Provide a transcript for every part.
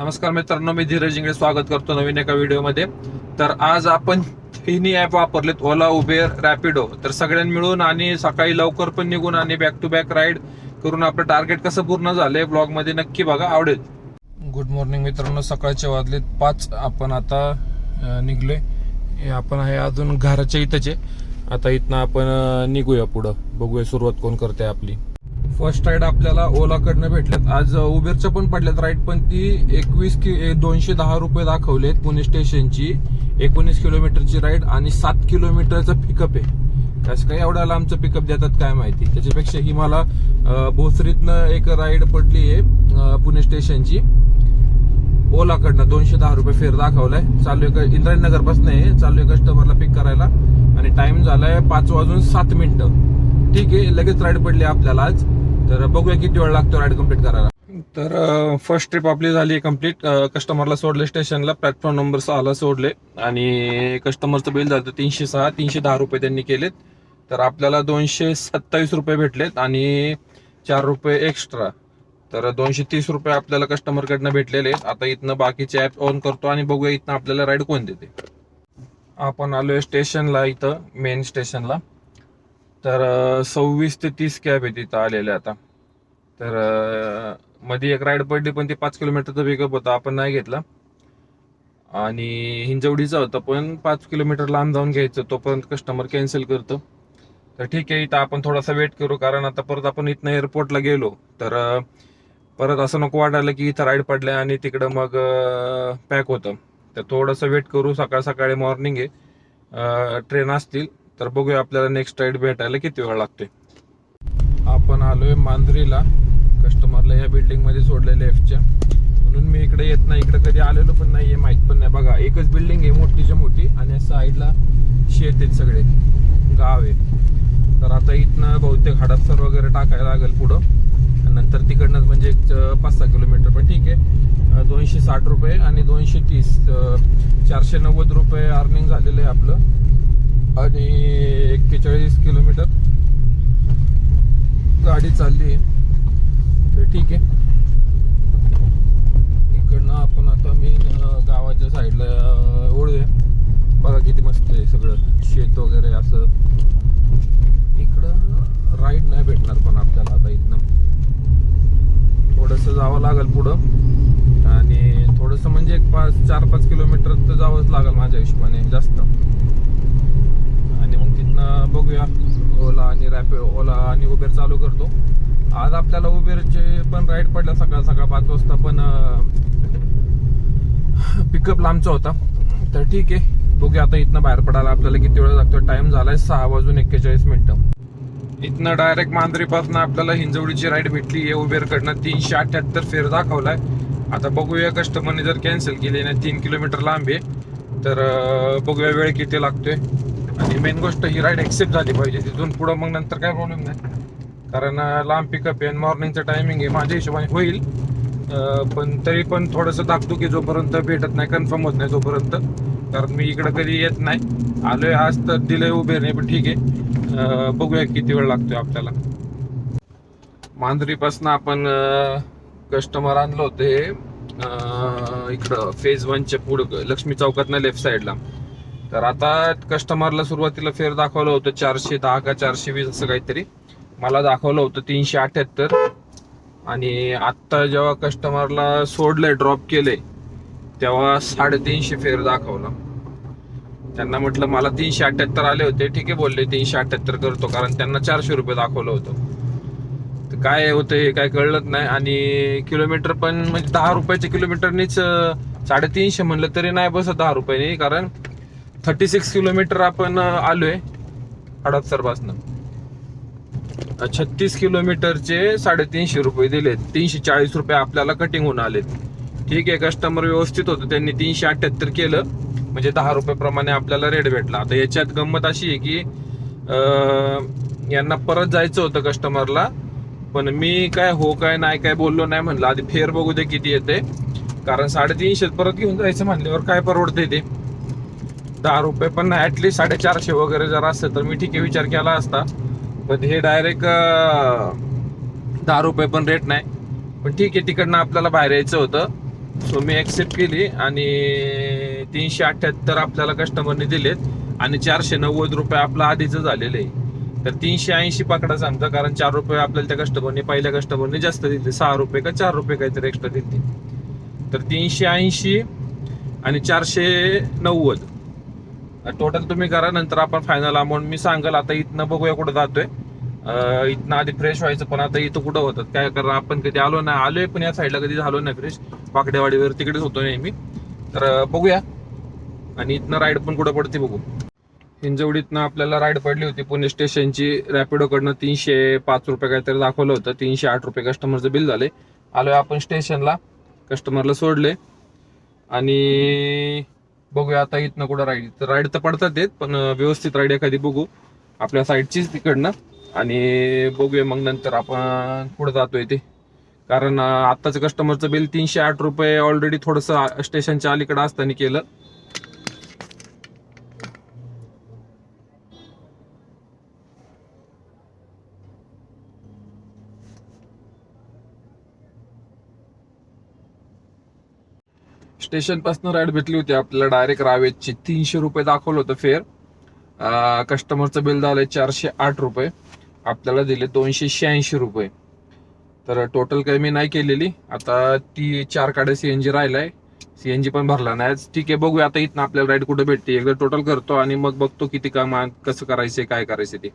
नमस्कार मित्रांनो मी धीरज इंगळे स्वागत करतो नवीन एका व्हिडिओमध्ये. तर आज आपण तिन्ही ऍप वापरलेत ओला उबेर रॅपिडो तर सगळ्यांनी मिळून आणि सकाळी लवकर पण निघून आणि बॅक टू बॅक राईड करून आपलं टार्गेट कसं पूर्ण झालंय ब्लॉगमध्ये नक्की बघा आवडेल. गुड मॉर्निंग मित्रांनो सकाळचे वाजलेत पाच. आपण आता निघलोय. हे आपण आहे अजून घराच्या इथंच. आहे आता इथनं आपण निघूया पुढं. बघूया सुरुवात कोण करते आपली. फर्स्ट राईड आपल्याला ओलाकडनं भेटल्यात. आज उबेरच्या पण पडल्यात राईड पण ती एकवीस कि ए, दोनशे दहा रुपये दाखवलेत पुणे स्टेशनची. एकोणीस किलोमीटरची राईड आणि सात किलोमीटरचं पिकअप आहे. कसं काय एवढ्याला लांबचं पिकअप देतात काय माहिती. त्याच्यापेक्षा ही मला भोसरीतनं एक राईड पडली आहे पुणे स्टेशनची. ओलाकडनं दोनशे दहा रुपये फेर दाखवलाय. चालू आहे इंद्रायणनगर बस आहे. चालू आहे कस्टमरला पिक करायला. आणि टाइम झालाय पाच वाजून सात मिनिटं. ठीक आहे लगेच राईड पडली आपल्याला आज. तर बघूया किती वेळ लागतो राईड कंप्लीट करायला. तर फर्स्ट ट्रिप आपली झाली कंप्लीट कस्टमरला सोडले स्टेशनला प्लॅटफॉर्म नंबर सहाला सोडले. आणि कस्टमरचं बिल झालं तीनशे सहा तीनशे दहा रुपये त्यांनी केलेत. तर आपल्याला दोनशे सत्तावीस रुपये भेटलेत आणि चार रुपये एक्स्ट्रा तर दोनशे तीस रुपये आपल्याला कस्टमरकडनं भेटलेले आहेत. आता इथनं बाकीचे ऍप ऑन करतो आणि बघूया इथनं आपल्याला राईड कोण देते. आपण आलोय स्टेशनला इथं मेन स्टेशनला तर सव्वीस ते तीस कॅब आहे तिथं आलेल्या आता. तर मध्ये एक राईड पडली पण ती पाच किलोमीटरचा पिकअप होता आपण नाही घेतला. आणि हिंजवडीचा होता पण पाच किलोमीटर लांब जाऊन घ्यायचं तोपर्यंत कस्टमर कॅन्सल करतो. तर ठीक आहे इथं आपण थोडासा वेट करू कारण आता परत आपण इथनं एअरपोर्टला गेलो. तर परत असं नको वाटायला की इथं राईड पडल्या आणि तिकडं मग पॅक होतं. तर थोडंसं वेट करू सकाळ सकाळी मॉर्निंग आहे ट्रेन असतील. तर बघूया आपल्याला नेक्स्ट राईड भेटायला किती वेळ लागते आपण आलोय मांजरीला. कस्टमरला या बिल्डिंगमध्ये सोडले लेफ्टच्या म्हणून मी इकडे येत नाही. इकडे कधी आलेलो पण नाहीये माहीत पण नाही. बघा एकच बिल्डिंग आहे मोठीच्या मोठी आणि साईडला शेत आहेत सगळे. गाव आहे. तर आता इथनं बहुतेक हडपसर वगैरे टाकायला लागेल पुढं. आणि नंतर तिकडनं म्हणजे एक पाच सहा किलोमीटर. पण ठीक आहे. दोनशे साठ रुपये आणि दोनशे तीस चारशे नव्वद रुपये अर्निंग झालेलं आहे आपलं. आणि एक्केचाळीस किलोमीटर गाडी चालली आहे. तर ठीक आहे. इकडनं आपण आता मी गावाच्या साईडला ओळूया बघा किती मस्त आहे सगळं. शेत वगैरे असं. इकडं राईड नाही भेटणार पण आपल्याला आता इथनं. थोडंसं जावं लागेल पुढं. आणि थोडंसं म्हणजे एक पाच चार पाच किलोमीटर तर जावंच लागेल माझ्या हिशोबाने जास्त आणि मग तिथनं बघूया ओला ओला आणि उबेर चालू करतो. आज आपल्याला उबेरचे पण राईड पडला सकाळ सकाळ पाच वाजता पण पिकअप लांबचा होता. तर ठीक आहे. बघूया आता इथनं बाहेर पडायला आपल्याला किती वेळ लागतो टाइम झालाय सहा वाजून एक्केचाळीस मिनिटं. इथनं डायरेक्ट मांजरीपासून आपल्याला हिंजवडीची राईड भेटली. आहे उबेरकडनं तीनशे अठ्ठ्याहत्तर फेर दाखवलाय. आता बघूया कस्टमरने जर कॅन्सल केली ना तीन किलोमीटर लांब आहे तर बघूया वेळ किती लागतोय. आणि मेन गोष्ट ही राईड एक्सेप्ट झाली पाहिजे. तिथून पुढं मग नंतर काय प्रॉब्लेम नाही. कारण लांब पिकअप आहे मॉर्निंगचं टायमिंग आहे. माझ्या हिशोबाने होईल. पण तरी पण थोडंसं दाखतो की जोपर्यंत भेटत नाही कन्फर्म होत नाही जोपर्यंत. कारण मी इकडं कधी येत नाही. आलोय आज तर दिलंय उभे नाही पण ठीक आहे. बघूया किती वेळ लागतोय आपल्याला. मांजरीपासून आपण कस्टमर आणलं होते. इकडं फेज वनच्या पुढं लक्ष्मी चौकातनं लेफ्ट साईडला तर आता कस्टमरला सुरुवातीला फेर दाखवलं होतं चारशे दहा का चारशे वीस असं काहीतरी. मला दाखवलं होतं तीनशे अठ्याहत्तर. आणि आत्ता जेव्हा कस्टमरला सोडलंय ड्रॉप केलंय तेव्हा साडेतीनशे फेर दाखवला. त्यांना म्हटलं मला तीनशे अठ्याहत्तर आले होते. ठीक आहे बोलले तीनशे अठ्याहत्तर करतो. कारण त्यांना चारशे रुपये दाखवलं होतं. तर काय होतं हे काय कळलंच नाही. आणि किलोमीटर पण म्हणजे दहा रुपयाच्या किलोमीटरनीच साडेतीनशे म्हणलं तरी नाही बसत दहा रुपयाने. कारण थर्टी सिक्स किलोमीटर आपण आलो आलोय हडपसरपासनं छत्तीस किलोमीटरचे साडेतीनशे रुपये दिलेत. तीनशे चाळीस रुपये आपल्याला कटिंग होऊन आलेत. ठीक आहे कस्टमर व्यवस्थित होतं. त्यांनी तीनशे अठ्ठ्याहत्तर केलं. म्हणजे दहा रुपयाप्रमाणे आपल्याला रेट भेटला. आता याच्यात गंमत अशी आहे की यांना परत जायचं होतं कस्टमरला पण मी काय हो काय नाही काय बोललो नाही म्हणलं. आधी फेर बघू दे किती येते कारण साडेतीनशे परत घेऊन जायचं म्हणल्यावर काय परवडते ते? दहा रुपये पण ॲटलीस्ट साडेचारशे वगैरे जर असतं तर मी ठीक आहे विचार केला असता. पण हे डायरेक्ट दहा रुपये पण रेट नाही. पण ठीक आहे तिकडनं आपल्याला बाहेर यायचं होतं. सो मी ॲक्सेप्ट केली आणि तीनशे अठ्ठ्याहत्तर आपल्याला कस्टमरने दिलेत. आणि चारशे नव्वद रुपये आपलं आधीचं झालेलं आहे. तर तीनशे ऐंशी पकडा सांगता कारण चार रुपये आपल्याला त्या कस्टमरने पहिल्या कस्टमरने जास्त दिले. सहा रुपये का चार रुपये काहीतरी एक्स्ट्रा दिले. तर तीनशे ऐंशी आणि चारशे नव्वद. टोटल तुम्ही करा नंतर आपण फायनल अमाऊंट मी सांगाल. आता इथनं बघूया कुठं जातोय. इथनं आधी फ्रेश व्हायचं पण आता इथं कुठं होतात? काय कारण आपण कधी आलो नाही. आलोय पण या साईडला कधी झालो नाही फ्रेश पाकडेवाडीवर तिकडेच होतो नेहमी. तर बघूया. आणि इथनं राईड पण कुठं पडते बघू. हिंजवडीतनं आपल्याला राईड पडली होती पुणे स्टेशनची रॅपिडोकडनं तीनशे पाच रुपये काहीतरी दाखवलं होतं. तीनशे आठ रुपये कस्टमरचं बिल झाले. आलोय आपण स्टेशनला कस्टमरला सोडले. आणि बघूया आता इथनं कुठं राईड तर राईड तर पडतात येत पण व्यवस्थित राईड एखादी बघू. आपल्या साईडचीच तिकडनं. आणि बघूया मग नंतर आपण पुढे जातोय ते. कारण आत्ताचं कस्टमरचं बिल तीनशे आठ रुपये ऑलरेडी थोडंसं स्टेशनच्या अलीकडे असताना केलं. स्टेशनपासून राईड भेटली होती. आपल्याला डायरेक्ट रावेतची तीनशे रुपये दाखवलं होतं फेअर कस्टमरचं बिल झालंय चारशे आठ रुपये. आपल्याला दिले दोनशे शहाऐंशी रुपये. तर टोटल काही मी नाही केलेली. आता ती चार काड्या सी एन जी राहिलाय. जी पण भरला नाही. ठीक आहे बघूया. आता इथनं आपल्याला राईड कुठे भेटते? एकदा टोटल करतो आणि मग बघतो किती काम कसं करायचं काय करायचं ते.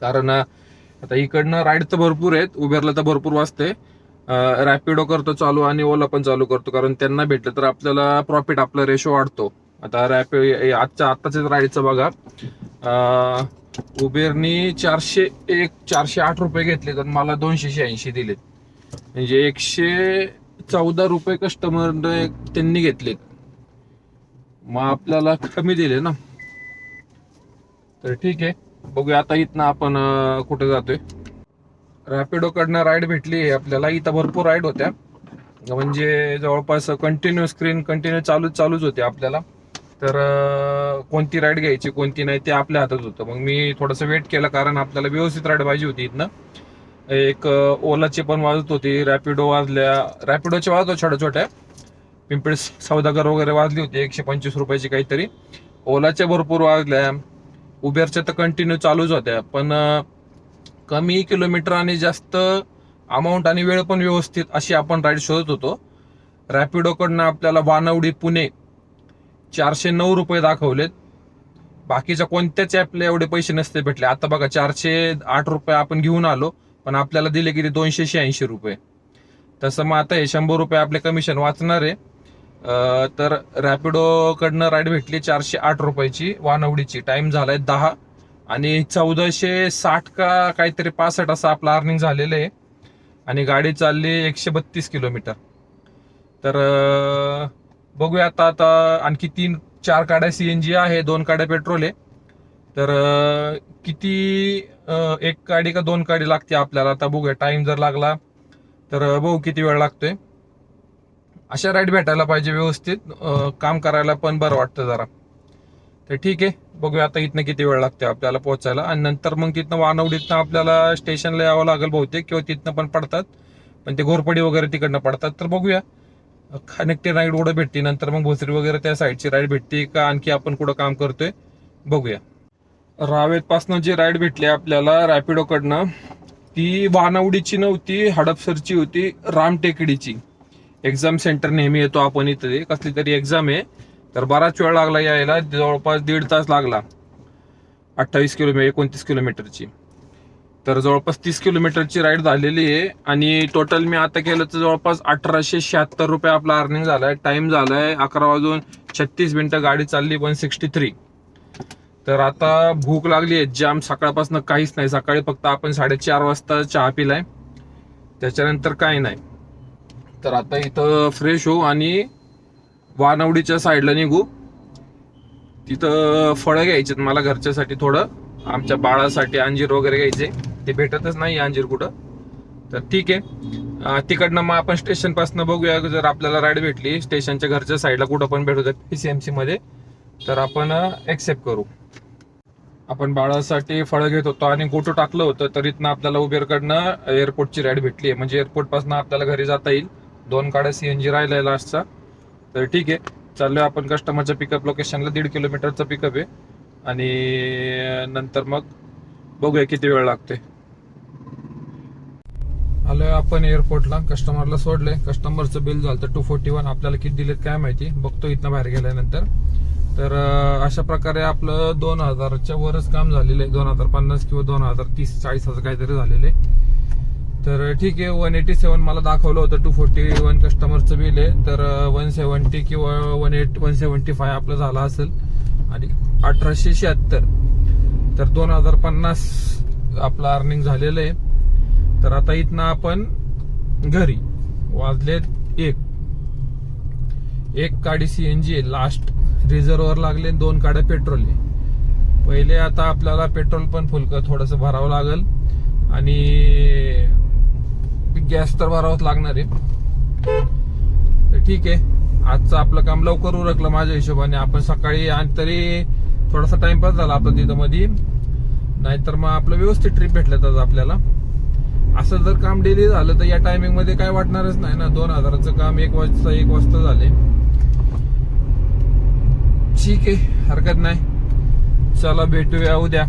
कारण आता इकडनं राईड तर भरपूर आहेत. उबेरला तर भरपूर वाजते रॅपिडो करतो चालू आणि ओला पण चालू करतो कारण त्यांना भेटलं तर आपल्याला प्रॉफिट आपला रेशो वाढतो. आता रॅपिड आजच्या आत्ताच राईडचं बघा. उबेरनी चारशे एक चारशे आठ रुपये घेतले तर मला दोनशे शहाऐंशी दिलेत. म्हणजे एकशे चौदा रुपये कस्टमर त्यांनी घेतलेत. मग आपल्याला कमी दिले ना. तर ठीक आहे. बघूया आता इथनं आपण कुठे जातोय. रॅपिडोकडनं राईड भेटली आपल्याला इथं भरपूर राईड होत्या. म्हणजे जवळपास कंटिन्यू स्क्रीन कंटिन्यू चालूच चालूच होते आपल्याला. तर कोणती राईड घ्यायची कोणती नाही ते आपल्या हातात होतं. मग मी थोडंसं वेट केलं कारण आपल्याला व्यवस्थित राईड पाहिजे होती इथनं. एक ओलाची पण वाजत होती रॅपिडो वाजल्या रॅपिडोच्या वाजत छोट्या छोट्या पिंपळी सौदागर वगैरे वाजली होती एकशे पंचवीस रुपयाची काहीतरी. ओलाच्या भरपूर वाजल्या. उबेरच्या तर कंटिन्यू चालूच होत्या. पण कमी किलोमीटर आणि जास्त अमाऊंट आणि वेळ पण व्यवस्थित अशी आपण राईड शोधत होतो. रॅपिडोकडनं आपल्याला वानवडी पुणे चारशे नऊ रुपये दाखवलेत. बाकीच्या कोणत्याच ॲपला एवढे पैसे नसते भेटले. आता बघा चारशे आठ रुपये आपण घेऊन आलो पण आपल्याला दिले किती दोनशे शहाऐंशी रुपये. तसं मग आता हे शंभर रुपये आपले कमिशन वाचणार आहे. तर रॅपिडोकडनं राईड भेटली चारशे आठ रुपयाची वानवडीची. टाईम झालाय दहा. आणि चौदाशे साठ का काहीतरी पासष्ट असं आपलं अर्निंग झालेलं आहे. आणि गाडी चालली एकशे बत्तीस किलोमीटर. तर बघूया आता आता आणखी तीन चार गाड्या जी आहे दोन गाड्या पेट्रोल आहे. तर किती एक गाडी का दोन गाडी लागते आपल्याला? आता बघूया टाइम जर लागला तर बघू किती वेळ लागतोय. अशा राईड भेटायला पाहिजे व्यवस्थित काम करायला पण बरं वाटतं जरा. तर ठीक आहे बघूया आता इथनं किती वेळ लागते आपल्याला पोहोचायला. आणि नंतर मग तिथनं वानवडीतनं आपल्याला स्टेशनला यावं लागेल बहुतेक किंवा तिथनं पण पडतात. पण ते घोरपडी वगैरे तिकडनं पडतात. तर बघूया. कनेक्टेड राईड कुठं भेटते नंतर मग भोसरी वगैरे त्या साईडची राईड भेटते का आणखी आपण कुठं काम करतोय बघूया. रावेतपासनं जी राईड भेटली आपल्याला रॅपिडोकडनं ती वानवडीची नव्हती हडपसरची होती रामटेकडीची. एक्झाम सेंटर नेहमी येतो आपण इथे. कसली तरी एक्झाम आहे. तर बराच वेळ लागला यायला जवळपास दीड तास लागला. अठ्ठावीस किलोमीटर एकोणतीस किलोमीटरची. तर जवळपास तीस किलोमीटरची राईड झालेली आहे आणि टोटल मी आता केलं तर जवळपास अठराशे शहात्तर रुपये आपला अर्निंग झालं आहे टाईम झाला आहे अकरा वाजून छत्तीस मिनटं गाडी चालली वन सिक्स्टी थ्री तर आता भूक लागली आहे जाम सकाळपासून काहीच नाही सकाळी फक्त आपण साडेचार वाजता चहा पिलाय. त्याच्यानंतर काही नाही. तर आता इथं फ्रेश होऊ आणि वानवडीच्या साईडला निघू. तिथं फळं घ्यायचे मला घरच्यासाठी थोडं. आमच्या बाळासाठी अंजीर वगैरे घ्यायचे. ते भेटतच नाही अंजीर कुठं. तर ठीक आहे. तिकडनं मग आपण स्टेशनपासून बघूया. जर आपल्याला राईड भेटली स्टेशनच्या घरच्या साईडला कुठं पण भेटू पीसीएमसी मध्ये. तर आपण एक्सेप्ट करू. आपण बाळासाठी फळं घेत होतो आणि गोटो टाकलं होतं. तर इथनं आपल्याला उबेरकडनं एअरपोर्टची राईड भेटली आहे म्हणजे एअरपोर्टपासून आपल्याला घरी जाता येईल. दोन काड्या सीएनजी राहिलाय लास्टचा तर ठीक आहे. चाललोय आपण कस्टमरच्या पिकअप लोकेशनला दीड किलोमीटरचा पिकअप आहे. आणि नंतर मग बघूया किती वेळ लागते आलोय आपण एअरपोर्टला कस्टमरला सोडले कस्टमरचं बिल झालं तर टू फोर्टी वन आपल्याला किती दिलेत काय माहिती? बघतो इथनं बाहेर गेल्यानंतर. तर अशा प्रकारे आपलं दोन हजारच्या वरच काम झालेलं आहे. दोन हजार पन्नास किंवा दोन हजार तीस चाळीस हजार काहीतरी झालेलं आहे. तर ठीक आहे वन एटी सेवन मला दाखवलं होतं टू फोर्टी वन कस्टमरचं बिल आहे. तर वन सेवन्टी किंवा one eight one seventy five आपलं झालं असेल. आणि अठराशे शहात्तर. तर दोन हजार पन्नास आपलं अर्निंग झालेलं आहे. तर आता इथनं आपण घरी वाजलेत एक. एक गाडी सीएनजी आहे लास्ट रिझर्वर लागले दोन गाड्या पेट्रोल आहे. पहिले आता आपल्याला पेट्रोल पण फुलकं थोडस भरावं लागल. आणि गॅस तर भरावाच लागणार आहे. तर ठीक आहे. आजचं आपलं काम लवकर उरकलं माझ्या हिशोबाने. आपण सकाळी आणि तरी थोडासा टाइमपास झाला आपला तिथं मध्ये नाहीतर मग आपलं व्यवस्थित ट्रिप भेटलं आज आपल्याला. असं जर काम डेली झालं तर या टायमिंगमध्ये काय वाटणारच नाही ना. दोन हजाराचं काम एक वाजता एक वाजता झाले ठीक आहे. हरकत नाही. चला भेटूया उद्या.